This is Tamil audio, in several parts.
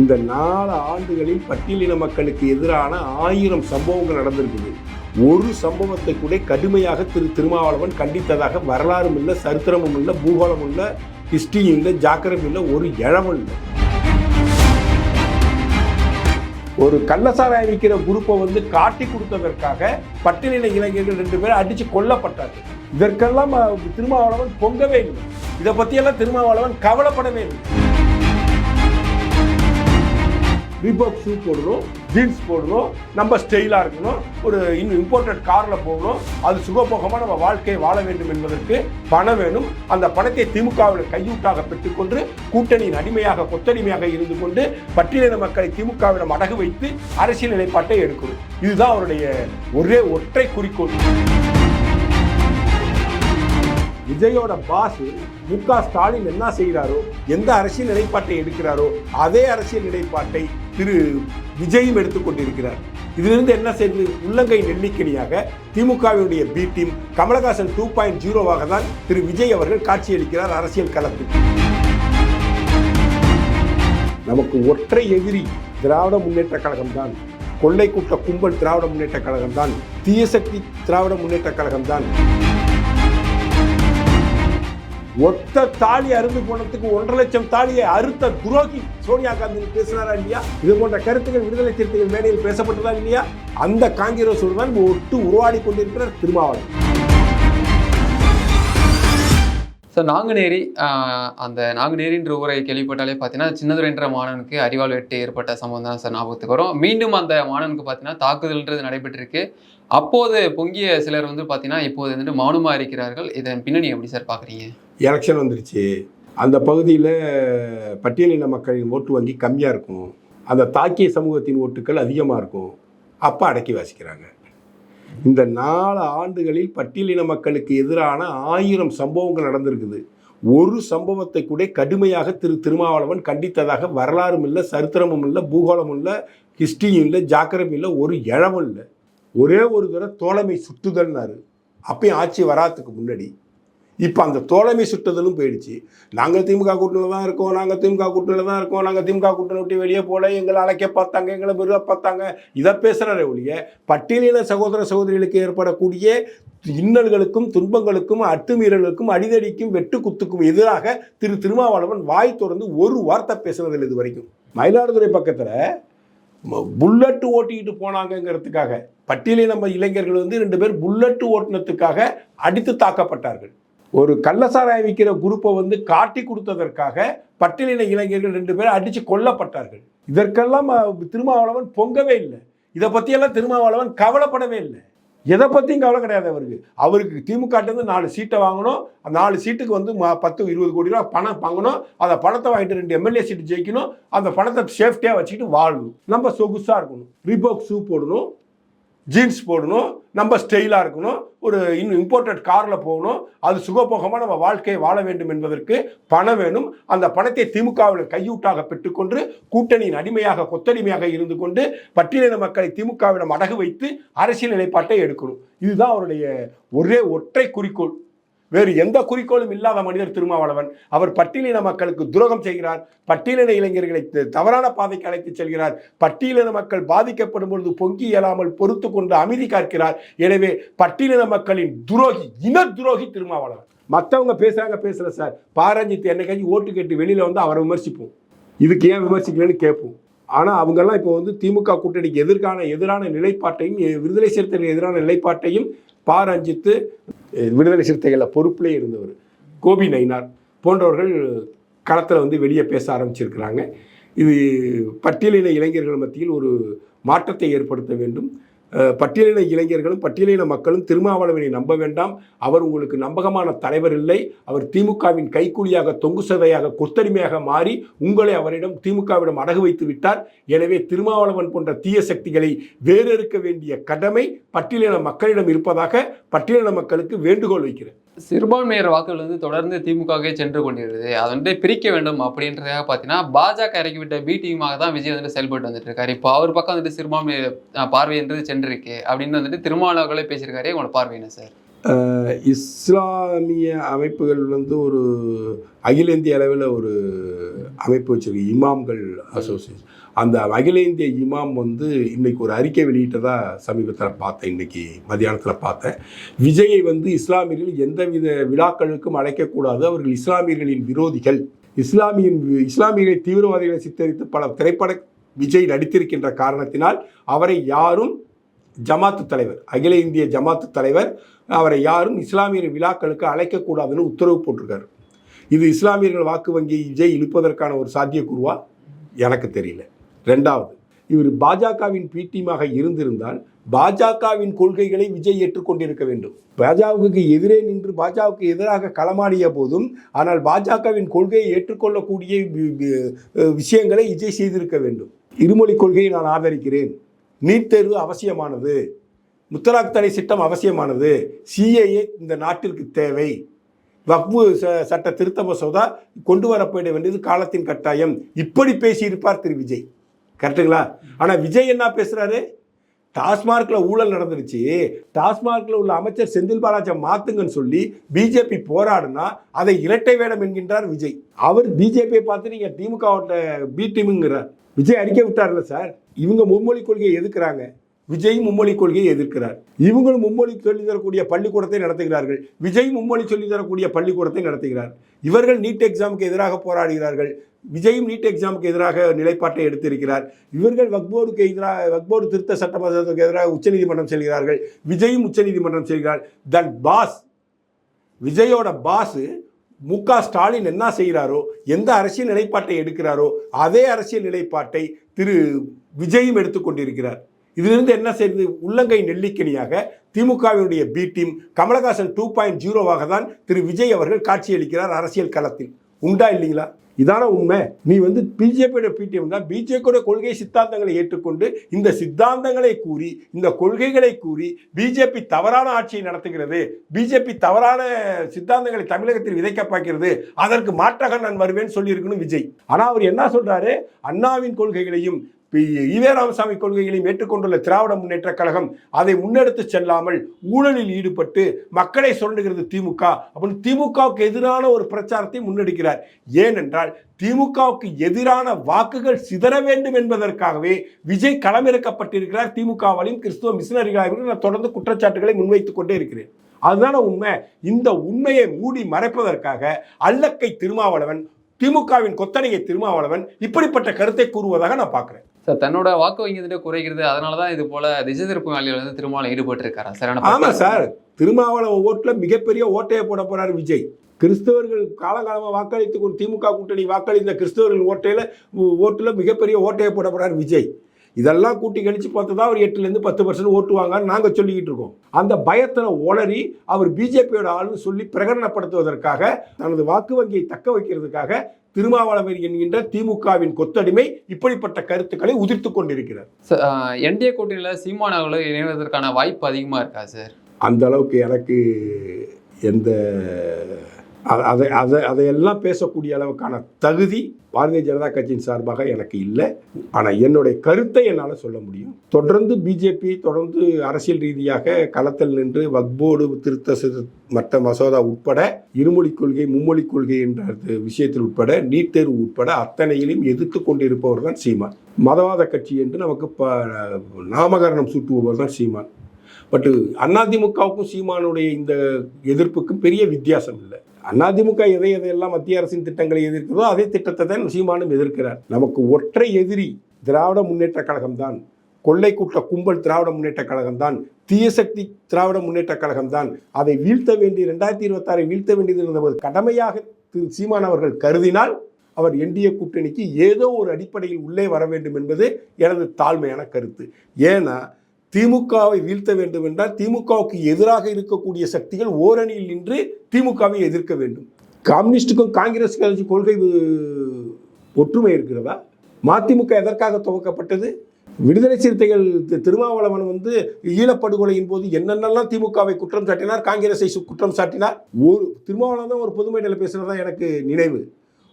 இந்த நாலு ஆண்டுகளில் பட்டியலின மக்களுக்கு எதிரான ஆயிரம் சம்பவங்கள் நடந்திருக்குது. ஒரு சம்பவத்தை கூட கடுமையாக திரு திருமாவளவன் கண்டித்ததாக வரலாறும் இல்லை சரித்திரமும் இல்லை பூகோளமும் இல்லை ஹிஸ்டரியும் இல்லை ஜாக்கிரமும் இல்லை ஒரு இழவும் இல்லை. ஒரு கள்ளசாராயம் விற்கிற குரூப்பை வந்து காட்டி கொடுத்ததற்காக பட்டியலின இளைஞர்கள் ரெண்டு பேரும் அடித்து கொல்லப்பட்டார்கள். இதற்கெல்லாம் திருமாவளவன் பொங்கவே இல்லை. இதை பற்றியெல்லாம் திருமாவளவன் கவலைப்படவே இல்லை. ரீபாக் ஷூ போடணும் ஜீன்ஸ் போடணும் நம்ம ஸ்டைலாக இருக்கணும். ஒரு இன்னும் இம்போர்ட்டட் காரில் போகணும். அது சுகபோகமாக நம்ம வாழ்க்கையை வாழ வேண்டும் என்பதற்கு பணம் வேணும். அந்த பணத்தை திமுகவில் கையூட்டாக பெற்றுக்கொண்டு கூட்டணியின் அடிமையாக கொத்தடிமையாக இருந்து கொண்டு பட்டியலின மக்களை திமுகவிடம் அடகு வைத்து அரசியல் நிலைப்பாட்டை எடுக்கணும். இதுதான் அவருடைய ஒரே ஒற்றை குறிக்கோள். விஜயோட பாஸ் மு க ஸ்டாலின் என்ன செய்கிறாரோ எந்த அரசியல் நிலைப்பாட்டை எடுக்கிறாரோ அதே அரசியல் நிலைப்பாட்டை திரு விஜயும் எடுத்துக்கொண்டிருக்கிறார். இதிலிருந்து என்ன செய்து உள்ளங்கை நெல்லிக்கனியாக திமுகவினுடைய B team Kamalahasan two point ஜீரோவாக தான் திரு விஜய் அவர்கள் காட்சியளிக்கிறார் அரசியல் களத்தில். நமக்கு ஒற்றை எதிரி திராவிட முன்னேற்ற கழகம் தான் கொள்ளை கூட்ட கும்பல் திராவிட முன்னேற்ற கழகம் தான் தீயசக்தி திராவிட முன்னேற்ற கழகம் தான் ஒத்த தாலி அருந்து போனதுக்கு ஒன்றரை லட்சம் தாலியை அறுத்த துரோகி சோனியா காந்தி பேசினாரா இல்லையா? இது போன்ற கருத்துக்கள் விடுதலை சிறுத்தைகள் மேடையில் பேசப்பட்டதா இல்லையா? அந்த காங்கிரஸோடு தான் ஒட்டு உருவாடி கொண்டிருக்கிறார் திருமாவளவன். ஸோ நாங்குநேரி அந்த நாங்குநேரின்ற ஊரை கேள்விப்பட்டாலே பார்த்தீங்கன்னா சின்னதுரைன்ற மாணவனுக்கு அறிவால் வெட்டு ஏற்பட்ட சம்பவம் தான் சார் ஞாபகத்துக்கு வரும். மீண்டும் அந்த மாணவனுக்கு பார்த்தீங்கன்னா தாக்குதல்ன்றது நடைபெற்றிருக்கு. அப்போது பொங்கிய சிலர் வந்து பார்த்தீங்கன்னா இப்போது வந்துட்டு மௌனமாக இருக்கிறார்கள் இதன் பின்னணி எப்படி சார் பார்க்குறீங்க எலெக்ஷன் வந்துருச்சு. அந்த பகுதியில் பட்டியலின மக்களின் ஓட்டு வங்கி கம்மியாக இருக்கும். அந்த தாக்கிய சமூகத்தின் ஓட்டுகள் அதிகமாக இருக்கும். அப்போ அடக்கி வாசிக்கிறாங்க. இந்த நாலு ஆண்டுகளில் பட்டியலின மக்களுக்கு எதிரான ஆயிரம் சம்பவங்கள் நடந்திருக்குது. ஒரு சம்பவத்தை கூட கடுமையாக திரு திருமாவளவன் கண்டித்ததாக வரலாறும் இல்லை சரித்திரமும் இல்லை பூகோளமும் இல்லை ஹிஸ்டரியும் இல்லை ஜாக்கிரமும் இல்லை ஒரு இழமும் இல்லை. ஒரே ஒரு தடவை தோழமை சுட்டுதல்னாரு. அப்பயும் ஆட்சி வராதுக்கு முன்னாடி. இப்போ அந்த தோழமை சுட்டுதலும் போயிடுச்சு. நாங்கள் திமுக கூட்டணியில் தான் இருக்கோம் நாங்கள் திமுக கூட்டணியில் தான் இருக்கோம் நாங்கள் திமுக கூட்டணி விட்டு வெளியே போல எங்களை அழைக்க பார்த்தாங்க எங்களை மிருக பார்த்தாங்க. இதை பேசுகிறாரே ஒழிய பட்டியலின சகோதர சகோதரிகளுக்கு ஏற்படக்கூடிய இன்னல்களுக்கும் துன்பங்களுக்கும் அட்டுமீறலுக்கும் அடிதடிக்கும் வெட்டு குத்துக்கும் எதிராக திரு திருமாவளவன் வாய் தொடர்ந்து ஒரு வார்த்தை பேசுனதில்லை இது வரைக்கும் மயிலாடுதுறை பக்கத்தில் புல்லட்டு ஓட்டிக்கிட்டு போனாங்கங்கிறதுக்காக பட்டியலின நம்ம இளைஞர்கள் வந்து ரெண்டு பேர் புல்லட்டு ஓட்டுனத்துக்காக அடித்து தாக்கப்பட்டார்கள். ஒரு கள்ளசாராய் விற்கிற குரூப்பை வந்து காட்டி கொடுத்ததற்காக பட்டியலின இளைஞர்கள் ரெண்டு பேரும் அடித்து கொல்லப்பட்டார்கள். இதற்கெல்லாம் திருமாவளவன் பொங்கவே இல்லை. இதை பற்றியெல்லாம் திருமாவளவன் கவலைப்படவே இல்லை. எதை பற்றியும் கவலை கிடையாது அவருக்கு. அவருக்கு திமுகட்டேருந்து நாலு சீட்டை வாங்கணும். அந்த நாலு சீட்டுக்கு வந்து ம- பத்து இருபது கோடி ரூபா பணம் வாங்கணும். அந்த பணத்தை வாங்கிட்டு ரெண்டு எம்எல்ஏ சீட்டு ஜெயிக்கணும். அந்த பணத்தை சேஃப்டியாக வச்சுக்கிட்டு வாழணும் நம்ம சொகுசாக இருக்கணும். ரிபோக் ஷூ போடணும். ஜீன்ஸ் போடணும் நம்ம ஸ்டைலாக இருக்கணும் ஒரு இன்னும் இம்போர்ட்டட் காரில் போகணும் அது சுகபோகமாக நம்ம வாழ்க்கையை வாழ வேண்டும் என்பதற்கு பணம் வேணும். அந்த பணத்தை திமுகவில் கையூட்டாக பெற்றுக்கொண்டு கூட்டணியின் அடிமையாக கொத்தடிமையாக இருந்து கொண்டு பட்டியலின மக்களை திமுகவிடம் அடகு வைத்து அரசியல் நிலைப்பாட்டை எடுக்கணும். இதுதான் அவருடைய ஒரே ஒற்றை குறிக்கோள். வேறு எந்த குறிக்கோளும் இல்லாத மனிதர் திருமாவளவன். அவர் பட்டியலின மக்களுக்கு துரோகம் செய்கிறார். பட்டியலின இளைஞர்களை தவறான பாதைக்கு அழைத்துச் செல்கிறார். பட்டியலின மக்கள் பாதிக்கப்படும் பொழுது பொங்கி இயலாமல் பொறுத்து கொண்டு அமைதி காக்கிறார். எனவே பட்டியலின மக்களின் துரோகி இன துரோகி திருமாவளவன். மற்றவங்க பேசுறாங்க பேசல சார். பாரஞ்சித் என்னைக்காச்சும் ஓட்டு கேட்டு வெளியில வந்து அவரை விமர்சிப்போம். இதுக்கு ஏன் விமர்சிக்கலன்னு கேட்போம். ஆனால் அவங்கெல்லாம் இப்போ வந்து திமுக கூட்டணிக்கு எதிர்கான எதிரான நிலைப்பாட்டையும் விடுதலை சிறுத்தைகள் எதிரான நிலைப்பாட்டையும் பாரஞ்சித்து விடுதலை சிறுத்தைகளில் பொறுப்பிலே இருந்தவர் கோபி நயினார் போன்றவர்கள் களத்தில் வந்து வெளியே பேச ஆரம்பிச்சிருக்கிறாங்க. இது பட்டியலின இளைஞர்கள் மத்தியில் ஒரு மாற்றத்தை ஏற்படுத்த வேண்டும். பட்டியலின இளைஞர்களும் பட்டியலின மக்களும் திருமாவளவனை நம்ப வேண்டாம். அவர் உங்களுக்கு நம்பகமான தலைவர் இல்லை. அவர் திமுகவின் கைக்கூலியாக தொங்கு சதையாக கொத்தடிமையாக மாறி உங்களை அவரிடம் திமுகவிடம் அடகு வைத்து விட்டார். எனவே திருமாவளவன் போன்ற தீய சக்திகளை வேறறுக்க வேண்டிய கடமை பட்டியலின மக்களிடம் இருப்பதாக பட்டியலின மக்களுக்கு வேண்டுகோள் வைக்கிறேன். சிறுபான்மையர் வாக்குகள் வந்து தொடர்ந்து திமுகவே சென்று கொண்டிருக்குது. அதை வந்து பிரிக்க வேண்டும் அப்படின்றதாக பார்த்தீங்கன்னா பாஜக இறக்கிவிட்ட பி டீமாக தான் விஜய் வந்துட்டு செயல்பட்டு வந்துட்டு இருக்காரு. இப்போ அவர் பக்கம் வந்துட்டு சிறுபான்மையர் பார்வை என்றது சென்றிருக்கு. அப்படின்னு வந்துட்டு திருமாவளவர்களே பேசியிருக்காரு. உங்களோட பார்வை என்ன சார்? இஸ்லாமிய அமைப்புகள் வந்து ஒரு அகில இந்திய அளவில் ஒரு அமைப்பு வச்சிருக்கு. இமாம்கள் அசோசியேஷன் அந்த அகில இந்திய இமாம் வந்து இன்னைக்கு ஒரு அறிக்கை வெளியிட்டதா சமீபத்தில் பார்த்தேன் இன்னைக்கு மதியானத்தில் பார்த்தேன். விஜயை வந்து இஸ்லாமியர்கள் எந்தவித விழாக்களுக்கும் அழைக்கக்கூடாது அவர்கள் இஸ்லாமியர்களின் விரோதிகள். இஸ்லாமியின் இஸ்லாமியர்களை தீவிரவாதிகளை சித்தரித்து பல திரைப்பட விஜய் நடித்திருக்கின்ற காரணத்தினால் அவரை யாரும் ஜமாத்து தலைவர் அகில இந்திய ஜமாத்து தலைவர் அவரை யாரும் இஸ்லாமியர் விழாக்களுக்கு அழைக்கக்கூடாதுன்னு உத்தரவு போட்டிருக்காரு. இது இஸ்லாமியர்கள் வாக்கு வங்கி விஜய் இழுப்பதற்கான ஒரு சாத்தியக்கூறுவா? எனக்கு தெரியல. ரெண்டாவது இவர் பாஜகவின் பீட்டியமாக இருந்திருந்தால் பாஜகவின் கொள்கைகளை விஜய் ஏற்றுக்கொண்டிருக்க வேண்டும். பாஜகவுக்கு எதிரே நின்று பாஜகவுக்கு எதிராக களமாடிய போதும் ஆனால் பாஜகவின் கொள்கையை ஏற்றுக்கொள்ளக்கூடிய விஷயங்களை விஜய் செய்திருக்க வேண்டும். இருமொழி கொள்கையை நான் ஆதரிக்கிறேன். நீட் தேர்வு அவசியமானது. முத்தலாக் தடை சட்டம் அவசியமானது. சிஏஏ இந்த நாட்டிற்கு தேவை. வக்பு ச- சட்ட திருத்த மசோதா கொண்டு வரப்பட வேண்டியது காலத்தின் கட்டாயம். இப்படி பேசியிருப்பார் திரு விஜய். கரெக்டுங்களா? ஆனால் விஜய் என்ன பேசுகிறாரு டாஸ்மார்க்கில் ஊழல் நடந்துருச்சு. டாஸ்மார்க்கில் உள்ள அமைச்சர் செந்தில் பாலாஜியை மாத்துங்கன்னு சொல்லி பிஜேபி போராடுனா அதை இரட்டை வேடம் என்கின்றார் விஜய். அவர் பிஜேபியை பார்த்து நீங்கள் திமுக பி டீமுங்கிறார். விஜய் அறிக்கை விட்டார்ல சார்? இவங்க மும்மொழி கொள்கையை எதிர்க்கிறாங்க. விஜய் மும்மொழி கொள்கையை எதிர்க்கிறார். இவங்களும் மும்மொழி சொல்லி தரக்கூடிய பள்ளிக்கூடத்தை நடத்துகிறார்கள். விஜய் மும்மொழி சொல்லி தரக்கூடிய பள்ளிக்கூடத்தை நடத்துகிறார். இவர்கள் நீட் எக்ஸாமுக்கு எதிராக போராடுகிறார்கள். விஜயும் நீட் எக்ஸாமுக்கு எதிராக நிலைப்பாட்டை எடுத்திருக்கிறார். இவர்கள் வக்போர்டுக்கு எதிராக வக்போர்டு திருத்த சட்ட மசோதாவுக்கு எதிராக உச்சநீதிமன்றம் செல்கிறார்கள். விஜயும் உச்சநீதிமன்றம் செல்கிறார். தன் பாஸ் விஜயோட பாஸ் மு க ஸ்டாலின் என்ன செய்கிறாரோ எந்த அரசியல் நிலைப்பாட்டை எடுக்கிறாரோ அதே அரசியல் நிலைப்பாட்டை திரு விஜயும் எடுத்துக்கொண்டிருக்கிறார் இதிலிருந்து என்ன செய்யுது உள்ளங்கை நெல்லிக்கனியாக திமுகவினுடைய B team Kamalahasan two point ஜீரோவாக தான் திரு விஜய் அவர்கள் காட்சியளிக்கிறார் அரசியல் களத்தில். உண்டா இல்லைங்களா? இதான உண்மை. நீ வந்து பிஜேபியோட பிடிஎம் தான். பிஜேபியோட கொள்கை சித்தாந்தங்களை ஏற்றுக்கொண்டு இந்த சித்தாந்தங்களை கூறி இந்த கொள்கைகளை கூறி பிஜேபி தவறான ஆட்சியை நடத்துகிறது. பிஜேபி தவறான சித்தாந்தங்களை தமிழகத்தில் விதைக்க பார்க்கிறது அதற்கு மாற்றாக நான் வருவேன் சொல்லியிருக்கணும் விஜய். ஆனால் அவர் என்ன சொல்றாரு? அண்ணாவின் கொள்கைகளையும் ஈவேராமசாமி கொள்கைகளையும் ஏற்றுக்கொண்டுள்ள திராவிட முன்னேற்ற கழகம் அதை முன்னெடுத்து செல்லாமல் ஊழலில் ஈடுபட்டு மக்களை சுரண்டுகிறது திமுக அப்படின்னு திமுகவுக்கு எதிரான ஒரு பிரச்சாரத்தை முன்னெடுக்கிறார். ஏனென்றால் திமுகவுக்கு எதிரான வாக்குகள் சிதற வேண்டும் என்பதற்காகவே விஜய் களமிறக்கப்பட்டிருக்கிறார். திமுகவாலையும் கிறிஸ்துவ மிஷினரிகளாக நான் தொடர்ந்து குற்றச்சாட்டுகளை முன்வைத்துக் கொண்டே இருக்கிறேன். அதுதான உண்மை. இந்த உண்மையை மூடி மறைப்பதற்காக அல்லக்கை திருமாவளவன் திமுகவின் கொத்தனையை திருமாவளவன் இப்படிப்பட்ட கருத்தை கூறுவதாக நான் பார்க்குறேன். சார் தன்னோட வாக்கு வங்கி வந்துட்டு குறைகிறது. அதனால தான் இது போல திசை வேலையில் வந்து திருமாவளம் ஈடுபட்டு இருக்காரா சார் ஆனா ஆமா சார் திருமாவளவன் ஓட்டுல மிகப்பெரிய ஓட்டையை போட போறாரு விஜய். கிறிஸ்தவர்கள் காலகாலமாக வாக்களித்து கொண்டு திமுக கூட்டணி வாக்களித்த கிறிஸ்தவர்கள் ஓட்டையில ஓட்டுல மிகப்பெரிய ஓட்டையை போட போறாரு விஜய். இதெல்லாம் கூட்டி கழிச்சு பார்த்து தான் அவர் எட்டுலேருந்து பத்து பர்சன்ட் ஓட்டுவாங்கன்னு நாங்கள் சொல்லிக்கிட்டு இருக்கோம். அந்த பயத்தில் உளறி அவர் பிஜேபியோட ஆளுன்னு சொல்லி பிரகடனப்படுத்துவதற்காக தனது வாக்கு வங்கியை தக்க வைக்கிறதுக்காக திருமாவளவன் என்கின்ற திமுகவின் கொத்தடிமை இப்படிப்பட்ட கருத்துக்களை உதிர்த்து கொண்டிருக்கிறார் என்டிஏ கூட்டணியில சீமான் அவர்கள் இணைவதற்கான வாய்ப்பு அதிகமா இருக்கா சார் அந்த அளவுக்கு எனக்கு எந்த அதை அதை அதையெல்லாம் பேசக்கூடிய அளவுக்கான தகுதி பாரதிய ஜனதா கட்சியின் சார்பாக எனக்கு இல்லை. ஆனால் என்னுடைய கருத்தை என்னால் சொல்ல முடியும். தொடர்ந்து பிஜேபி தொடர்ந்து அரசியல் ரீதியாக களத்தில் நின்று வக்போர்டு திருத்த மற்ற மசோதா உட்பட இருமொழி கொள்கை மும்மொழி கொள்கை என்ற விஷயத்தில் உட்பட நீட் தேர்வு உட்பட அத்தனையிலும் எதிர்த்து கொண்டிருப்பவர் தான் சீமான். மதவாத கட்சி என்று நமக்கு ப நாமகரணம் சூட்டுபவர் தான் சீமான். பட்டு அதிமுகவுக்கும் சீமானுடைய இந்த எதிர்ப்புக்கும் பெரிய வித்தியாசம் இல்லை. அதிமுக எதை எதையெல்லாம் மத்திய அரசின் திட்டங்களை எதிர்க்கிறதோ அதே திட்டத்தை தான் சீமானும் எதிர்க்கிறார். நமக்கு ஒற்றை எதிரி திராவிட முன்னேற்ற கழகம் தான் கொள்ளை கூட்ட கும்பல் திராவிட முன்னேற்ற கழகம் தான் தீயசக்தி திராவிட முன்னேற்ற கழகம் தான் அதை வீழ்த்த வேண்டிய ரெண்டாயிரத்தி இருபத்தாறை வீழ்த்த வேண்டியது இருந்த ஒரு கடமையாக திரு சீமான் அவர்கள் கருதினால் அவர் என்டிஏ கூட்டணிக்கு ஏதோ ஒரு அடிப்படையில் உள்ளே வர வேண்டும் என்பது எனது தாழ்மையான கருத்து. ஏன்னா திமுகவை வீழ்த்த வேண்டும் என்றால் திமுகவுக்கு எதிராக இருக்கக்கூடிய சக்திகள் ஓரணியில் நின்று திமுகவை எதிர்க்க வேண்டும். கம்யூனிஸ்டுக்கும் காங்கிரஸ் கட்சி கொள்கை ஒற்றுமை இருக்கிறதா? மதிமுக எதற்காக துவக்கப்பட்டது? விடுதலை சிறுத்தைகள் திருமாவளவன் வந்து ஈழப்படுகொலையின் போது என்னென்னலாம் திமுகவை குற்றம் சாட்டினார்? காங்கிரஸை குற்றம் சாட்டினார்? ஒரு திருமாவளவன் தான் ஒரு பொதுமேடையில் பேசுனதா எனக்கு நினைவு.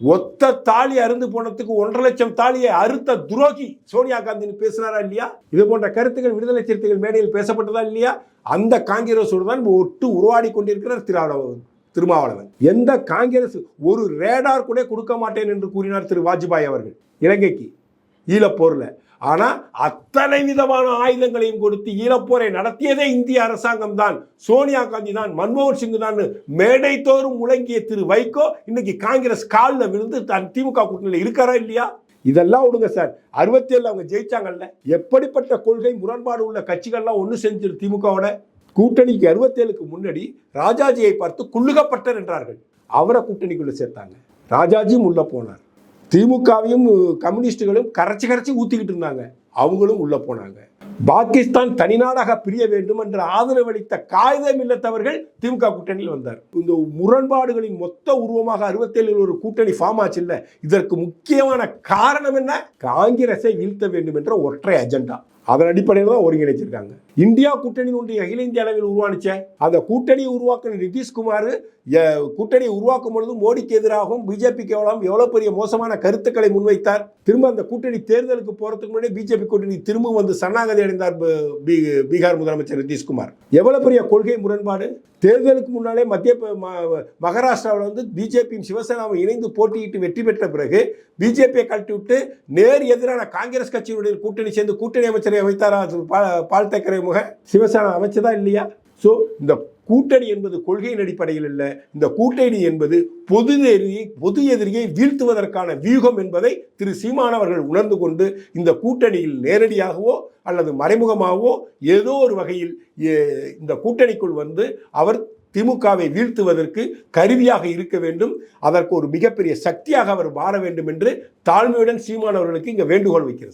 ஒத்த தாலி அருந்து போனதுக்கு ஒன்றரை லட்சம் தாலியை அறுத்த துரோகி சோனியா காந்தின்னு பேசுனாரா இல்லையா? இது போன்ற கருத்துக்கள் விடுதலை சிறுத்தைகள் மேடையில் பேசப்பட்டதா இல்லையா? அந்த காங்கிரஸோடு தான் ஒட்டு உருவாடி கொண்டிருக்கிறார் திராவிட திருமாவளவன். எந்த காங்கிரஸ் ஒரு ரேடார் கூட கொடுக்க மாட்டேன் என்று கூறினார் திரு வாஜ்பாய் அவர்கள். இலங்கைக்கு ஈழப்போரில் ஆனால் அத்தனை விதமான ஆயுதங்களையும் கொடுத்து ஈழப்போரை நடத்தியதே இந்திய அரசாங்கம் தான் சோனியா காந்தி தான் மன்மோகன் சிங் தான் மேடை தோறும் முழங்கிய திரு வைகோ இன்னைக்கு காங்கிரஸ் காலில் விழுந்து தன் திமுக கூட்டணியில் இருக்காரா இல்லையா? இதெல்லாம் விடுங்க சார். அறுபத்தி ஏழு அவங்க ஜெயிச்சாங்கல்ல. எப்படிப்பட்ட கொள்கை முரண்பாடு உள்ள கட்சிகள்லாம் ஒன்று செஞ்சிரு திமுகவோட? கூட்டணிக்கு அறுபத்தேழுக்கு முன்னாடி ராஜாஜியை பார்த்து குள்ளுகப்பட்டர் என்றார்கள். அவரை கூட்டணிக்குள்ளே சேர்த்தாங்க. ராஜாஜியும் உள்ளே போனார். திமுகவையும் கம்யூனிஸ்டுகளும் கரைச்சி கரைச்சி ஊத்திக்கிட்டு இருந்தாங்க. அவங்களும் உள்ள போனாங்க. பாகிஸ்தான் தனிநாடாக பிரிய வேண்டும் என்ற ஆதரவளித்த காகிதம் இல்லத்தவர்கள் திமுக கூட்டணியில் வந்தார். இந்த முரண்பாடுகளின் மொத்த உருவமாக அறுபத்தேழில் ஒரு கூட்டணி ஃபார்ம் ஆச்சு இல்ல இதற்கு முக்கியமான காரணம் என்ன? காங்கிரஸை வீழ்த்த வேண்டும் என்ற ஒற்றை அஜெண்டா அதன் அடிப்படையில் தான் ஒருங்கிணைச்சிருக்காங்க. இந்தியா கூட்டணி ஒன்று அகில இந்திய அளவில் உருவானுச்சே. அந்த கூட்டணியை உருவாக்கின நிதிஷ்குமார் கூட்டணியை உருவாக்கும் பொழுது மோடிக்கு எதிராகவும் பிஜேபிக்கு எவ்வளவு எவ்வளவு பெரிய மோசமான கருத்துக்களை முன்வைத்தார். திரும்ப அந்த கூட்டணி தேர்தலுக்கு போறதுக்கு முன்னாடி பிஜேபி கூட்டணி திரும்ப வந்து சரணாகதி அடைந்தார் பீகார் முதலமைச்சர் நிதிஷ்குமார். எவ்வளவு பெரிய கொள்கை முரண்பாடு. தேர்தலுக்கு முன்னாலே மத்திய ம- மகாராஷ்டிராவில் வந்து பிஜேபியும் சிவசேனாவும் இணைந்து போட்டியிட்டு வெற்றி பெற்ற பிறகு பிஜேபியை கழட்டி விட்டு நேர் எதிரான காங்கிரஸ் கட்சியுடைய கூட்டணி சேர்ந்து கூட்டணி அமைச்சரை அமைத்தாரா பா- பால் தேக்கரே முக சிவசேனா அமைச்சதா இல்லையா? ஸோ இந்த கூட்டணி என்பது கொள்கையின் அடிப்படையில் இல்லை இந்த கூட்டணி என்பது பொது எதிரியை பொது எதிரியை வீழ்த்துவதற்கான வியூகம் என்பதை திரு சீமானவர்கள் உணர்ந்து கொண்டு இந்த கூட்டணியில் நேரடியாகவோ அல்லது மறைமுகமாகவோ ஏதோ ஒரு வகையில் இந்த கூட்டணிக்குள் வந்து அவர் திமுகவை வீழ்த்துவதற்கு கருவியாக இருக்க வேண்டும். அதற்கு ஒரு மிகப்பெரிய சக்தியாக அவர் மாற வேண்டும் என்று தாழ்மையுடன் சீமானவர்களுக்கு இங்கே வேண்டுகோள் வைக்கிறது சார்.